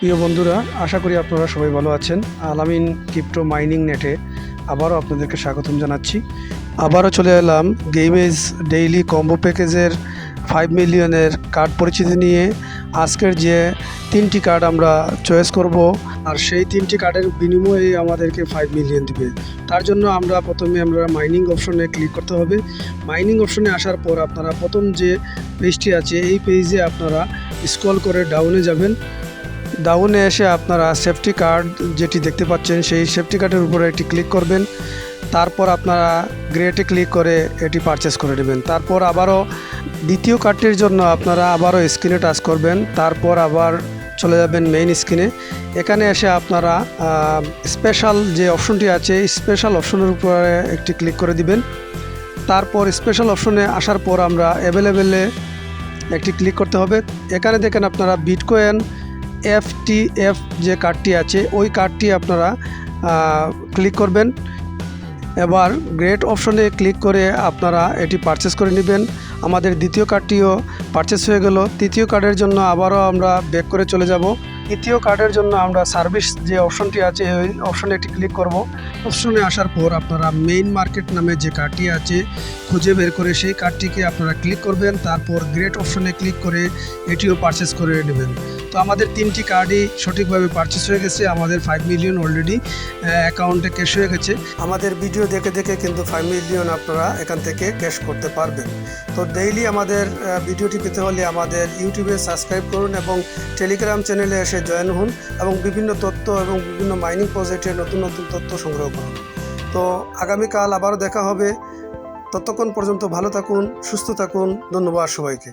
প্রিয় বন্ধুরা, আশা করি আপনারা সবাই ভালো আছেন। আলামিন ক্রিপ্টো মাইনিং নেটে আবারও আপনাদেরকে স্বাগতম জানাচ্ছি। আবারও চলে এলাম গেমেজ ডেইলি কম্বো প্যাকেজের ফাইভ মিলিয়নের কার্ড পরিচিতি নিয়ে। আজকের যে তিনটি কার্ড আমরা চয়েস করব, আর সেই তিনটি কার্ডের বিনিময়ে আমাদেরকে ফাইভ মিলিয়ন দিবে। তার জন্য আমরা প্রথমে আমরা মাইনিং অপশনে ক্লিক করতে হবে। মাইনিং অপশনে আসার পর আপনারা প্রথম যে পেজটি আছে, এই পেজে আপনারা স্ক্রল করে ডাউনে যাবেন। ডাউনে এসে আপনারা সেফটি কার্ড যেটি দেখতে পাচ্ছেন, সেই সেফটি কার্ডের উপরে একটি ক্লিক করবেন। তারপর আপনারা গ্রেটে ক্লিক করে এটি পারচেস করে নেবেন। তারপর আবারও দ্বিতীয় কার্ডটির জন্য আপনারা আবারও স্ক্রিনে টাচ করবেন। তারপর আবার চলে যাবেন মেইন স্ক্রিনে এখানে এসে আপনারা স্পেশাল যে অপশনটি আছে স্পেশাল অপশনের উপরে একটি ক্লিক করে দিবেন। তারপর স্পেশাল অপশনে আসার পর আমরা অ্যাভেলেবেলে একটি ক্লিক করতে হবে। এখানে দেখেন আপনারা বিটকয়েন এফ টি এফ যে কার্ডটি আছে, ওই কার্ডটি আপনারা ক্লিক করবেন। এবার গ্রেট অপশনে ক্লিক করে আপনারা এটি পারচেস করে নেবেন। আমাদের দ্বিতীয় কার্ডটিও পারচেস হয়ে গেল। তৃতীয় কার্ডের জন্য আবারও আমরা ব্যাক করে চলে যাব। তৃতীয় কার্ডের জন্য আমরা সার্ভিস যে অপশনটি আছে, ওই অপশনে একটি ক্লিক করব। অপশনে আসার পর আপনারা মেইন মার্কেট নামে যে কার্ডটি আছে, খুঁজে বের করে সেই কার্ডটিকে আপনারা ক্লিক করবেন। তারপর গ্রেট অপশনে ক্লিক করে এটিও পারচেস করে নেবেন। তো আমাদের তিনটি কার্ডই সঠিকভাবে পারচেস হয়ে গেছে। আমাদের ফাইভ মিলিয়ন অলরেডি অ্যাকাউন্টে ক্যাশ হয়ে গেছে। আমাদের ভিডিও দেখে দেখে কিন্তু ফাইভ মিলিয়ন আপনারা এখান থেকে ক্যাশ করতে পারবেন। তো ডেইলি আমাদের ভিডিওটি পেতে হলে আমাদের ইউটিউবে সাবস্ক্রাইব করুন এবং টেলিগ্রাম চ্যানেলে এসে জয়েন হন এবং বিভিন্ন তথ্য এবং বিভিন্ন মাইনিং প্রজেক্টের নতুন নতুন তথ্য সংগ্রহ করুন। তো আগামীকাল আবারও দেখা হবে। ততক্ষণ পর্যন্ত ভালো থাকুন, সুস্থ থাকুন। ধন্যবাদ সবাইকে।